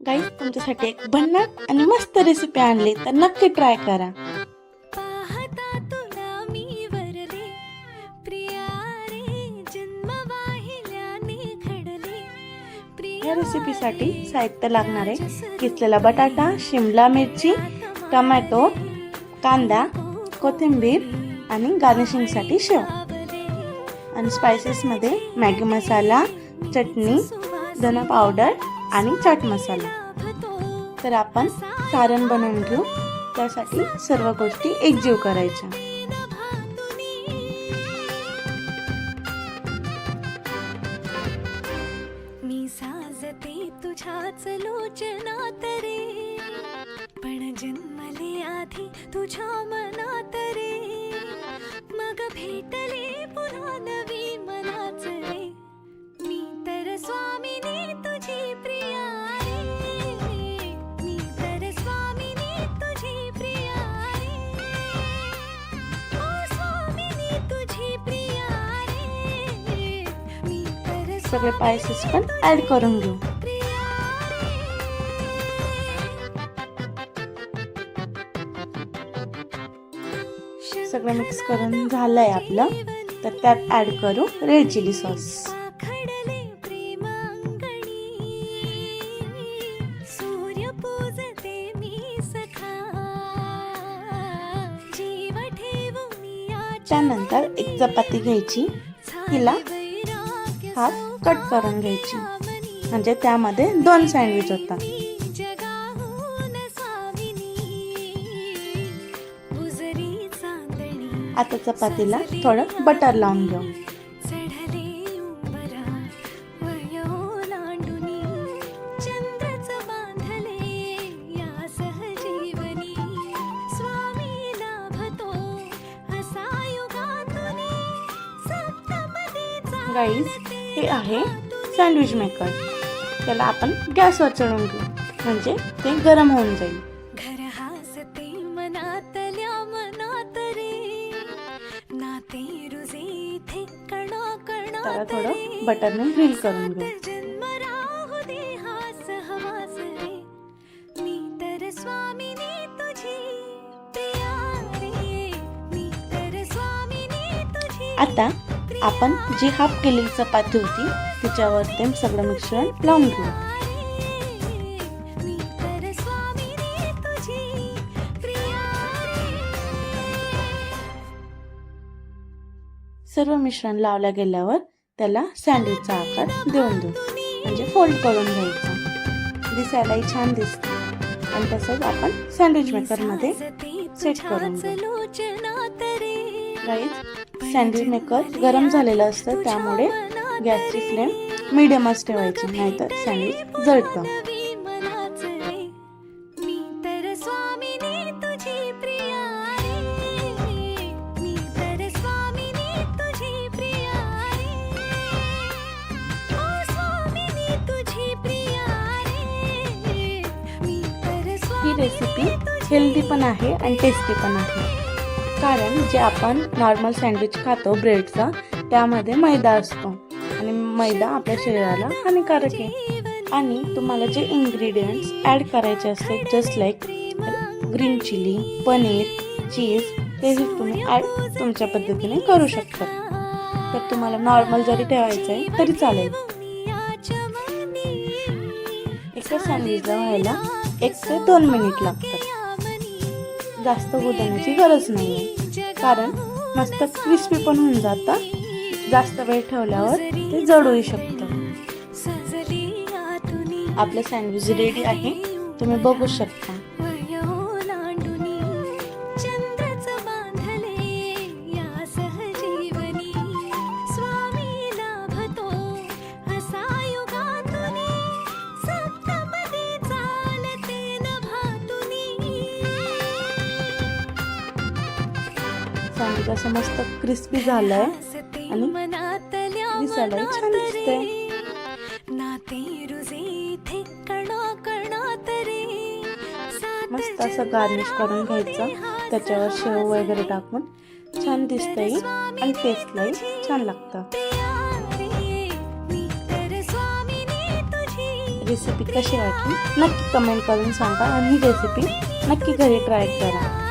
Guys तुमच्यासाठी एक भन्नाट आणि मस्त रेसिपी आणली तर नक्की ट्राय करा. या रेसिपीसाठी साहित्य लागणारे किसलेला बटाटा शिमला मिरची टमॅटो कांदा कोथिंबीर आणि गार्निशिंगसाठी शेव. आणि स्पायसेसमध्ये मॅगी मसाला चटणी धना पावडर आणि चाट मसाला. तर आपण सारण बनवून घेऊ. त्यासाठी सर्व गोष्टी एकजीव करायच्या. मी साजते तुझ्याच लोचना रे पण जन्मले आधी तुझ्या मनात रे. मग भेटले सगळे पायसेस पण ऍड करून घेऊ. सगळं मिक्स करून झालंय आपलं. तर त्यात ऍड करू रेड चिली सॉस सखा ठेवून त्यानंतर एक चपाती घ्यायची. तिला हाफ कट करून घ्यायची. म्हणजे त्यामध्ये दोन सँडविच होता साविनी आता चपातीला थोडं बटर लावून घेऊ. चढले बांधले या सहजीवनी गाईज हे आहे सँडविच मेकर त्याला आपण गॅसवर चढवून घेऊ. म्हणजे ते गरम होऊन जाईल. त्याला थोडं बटरने ग्रिल करून घेऊ. आता आपण जी हाफ केलेली चपाती होती तिच्यावर ते सगळं मिश्रण लावून घेऊ. सर्व मिश्रण लावल्या गेल्यावर त्याला सँडविचचा आकार देऊन देऊ. म्हणजे फोल्ड करून घ्यायचा. दिसायलाही छान दिसते. आणि तसंच आपण सँडविच मेकरमध्ये सेट करून घेऊ. सँडविच मेकर गरम झालेलं असतं त्यामुळे गॅसची फ्लेम मिडियमच ठेवायची नाहीतर सँडविच जळतं. ही रेसिपी हेल्दी पण आहे आणि टेस्टी पण आहे. कारण जे आपण नॉर्मल सँडविच खातो ब्रेडचा त्यामध्ये मैदा असतो. आणि मैदा आपल्या शरीराला हानिकारक आहे. आणि तुम्हाला जे इन्ग्रेडियंट्स ॲड करायचे असते just like green chilli paneer cheese तेही तुम्ही ॲड तुमच्या पद्धतीने करू शकता. तर तुम्हाला नॉर्मल जरी ठेवायचं आहे तरी चालेल. एका सँडविचला व्हायला एक ते दोन मिनिट लागतात. जास्त होण्याची गरज नाही आहे कारण मस्त क्रिस्पी पण होऊन जातं. जास्त वेळ ठेवल्यावर ते जळूही शकतं. आपलं सँडविच रेडी आहे. तुम्ही बघू शकता. सँडविच असं मस्त क्रिस्पी झालंय. आणि दिसायलाही छान रे मस्त असं गार्निश करून घ्यायचं. त्याच्यावर शेव वगैरे टाकून छान दिसतंय आणि टेस्टलाही छान लागतं. रेसिपी कशी वाटली? नक्की कमेंट करून सांगा. आणि ही रेसिपी नक्की घरी ट्राय करा.